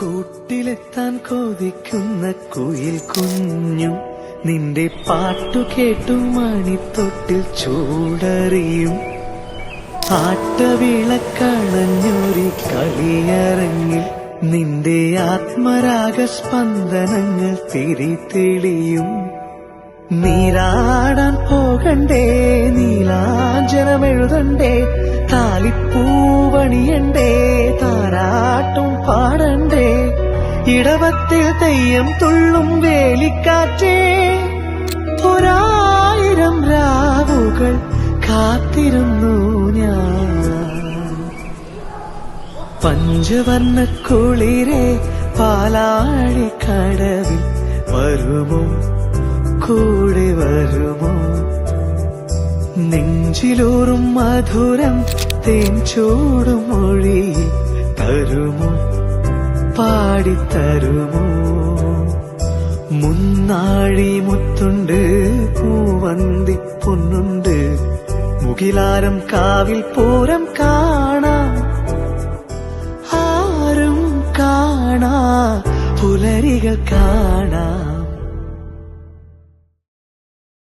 കൂട്ടിലെത്താൻ കൊതിക്കുന്ന കുയിൽ കുഞ്ഞു നിന്റെ പാട്ടു കേട്ടു മണിത്തൊട്ടിൽ ചൂടറിയും. ആട്ടവിളക്കണഞ്ഞൊരി കളിയറങ്ങിൽ നിന്റെ ആത്മരാഗ സ്പന്ദനങ്ങൾ തിരിതെളിയും. നീരാടാൻ പോകണ്ടേ നീലാഞ്ജനമെഴുതണ്ടേ താലിപ്പൂവണിയണ്ടേ താരാ ഇടവത്തിൽ തെയ്യം തുള്ളും വേലിക്കാറ്റേ. ഒരായിരം രാവുകൾ കാത്തിരുന്നു ഞാൻ. പഞ്ചവർണ കുളിരെ പാലാഴി കടവിൽ വരുമോ? കൂടെ വരുമോ? നെഞ്ചിലോറും മധുരം തേൻ ചൂടും മൊഴി തരുമോ பாடித் தருமோ? முன்னாழி முத்துண்டு பூவந்தி பொன்னுண்டு. முகிலாரம் காவில் போரம் காணா ஆறும் காணா புலரிகள் காணா.